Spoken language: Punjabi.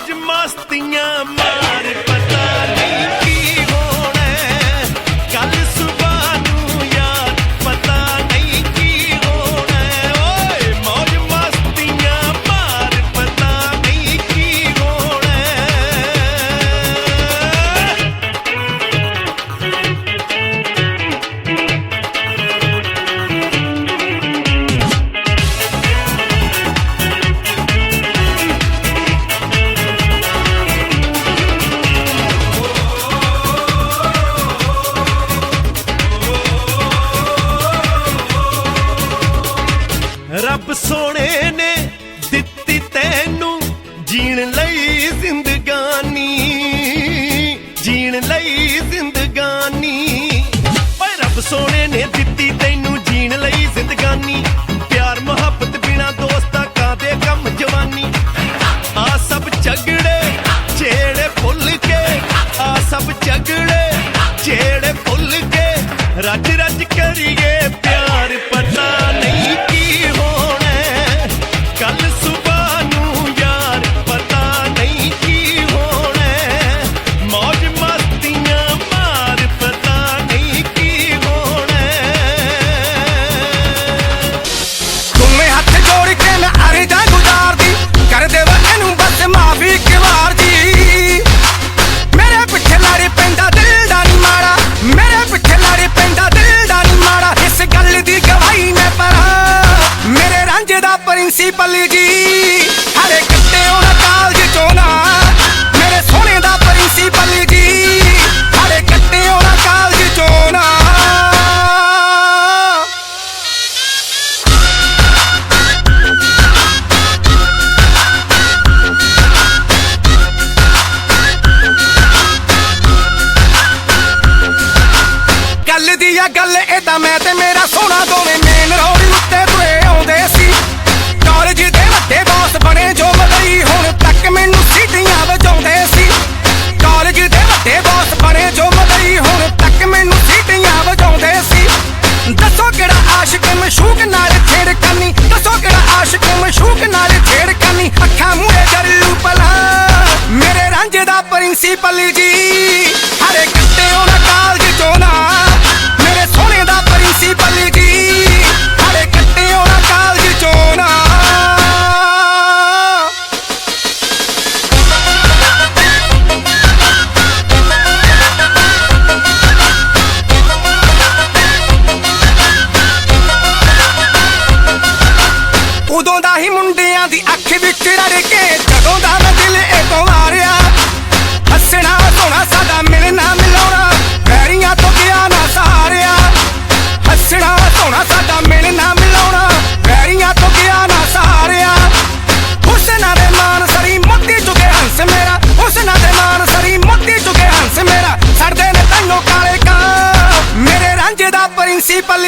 ਮौज ਮਸਤੀਆਂ ਮਾਰ ਪਤਾ ਨਹੀਂ। ਰੱਬ ਸੋਹਣੇ ਨੇ ਦਿੱਤੀ ਤੈਨੂੰ, ਜੀਣ ਲਈ ਜ਼ਿੰਦਗਾਨੀ, ਜੀਣ ਲਈ ਜ਼ਿੰਦਗਾਨੀ। ਓਏ ਰੱਬ ਸੋਹਣੇ ਨੇ ਦਿੱਤੀ ਤੈਨੂੰ, ਜੀਣ ਲਈ ਜ਼ਿੰਦਗਾਨੀ। ਪਿਆਰ, ਮੁਹੱਬਤ ਬਿਨਾ ਦੋਸਤਾਂ ਕਾਦੇ ਕੰਮ ਜਵਾਨੀ? ਆ ਸਭ ਝਗੜੇ ਜਿਹੜੇ ਭੁੱਲ ਕੇ, ਆ ਸਭ ਝਗੜੇ ਜਿਹੜੇ ਭੁੱਲ ਕੇ ਰੱਜ ਰੱਜ ਕਰੀਏ। ਦਾ ਮਸ਼ੂਕ ਨਾਲ ਛੇੜਖਾਨੀ ਦੱਸੋ ਕਿਹੜਾ ਆਸ਼ਿਕ ਮਸ਼ੂਕ ਨਾਲ ਛੇੜਖਾਨੀ ਅੱਖਾਂ ਮੂਹਰੇ ਜੱਲੂ ਪਲਾ ਮੇਰੇ ਰਾਂਝੇ ਦਾ ਪ੍ਰਿੰਸੀਪਲ ਜੀ, ਹਰੇ ਕੱਟੇ ਉਹਨਾਂ ਕਾਲਜ ਚੋਂ ਨਾ। ਮੇਰੇ ਸੋਹਣੇ ਦਾ ਪ੍ਰਿੰਸੀਪਲ ਜੀ ਉਦੋਂ ਦਾ ਹੀ ਮੁੰਡਿਆਂ ਦੀ ਅੱਖ ਵਿੱਚ ਰੜ ਕੇ ਜਦੋਂ ਦਾ ਮੈਂ ਦਿਲ ਇਹ ਮਾਰਿਆ। ਹੱਸਣਾ ਸੋਹਣਾ ਸਾਡਾ ਮਿਲਣਾ ਮਿਲਾਉਣਾ ਵੈਰੀਆਂ ਤੋਂ ਗਿਆ ਨਾ ਸਹਾਰਿਆ ਹੱਸਣਾ ਸੋਹਣਾ ਸਾਡਾ ਮਿਲਣਾ ਮਿਲਾਉਣਾ ਵੈਰੀਆਂ ਤੋਂ ਗਿਆ ਨਾ ਸਹਾਰਿਆ ਹੁਸਨਾ ਦੇ ਮਾਨ ਸਰੀ ਮੋਤੀ ਚੁਕੇ ਹੰਸ ਮੇਰਾ। ਹੁਸਨਾ ਦੇ ਮਾਨ ਸਰੀ ਮੋਤੀ ਚੁਕੇ ਹੰਸ ਮੇਰਾ। ਸੜਦੇ ਨੇ ਤੈਨੂੰ ਕਾਲੇ ਕਾਂ। ਮੇਰੇ ਰਾਂਝੇ ਦਾ ਪ੍ਰਿੰਸੀਪਲ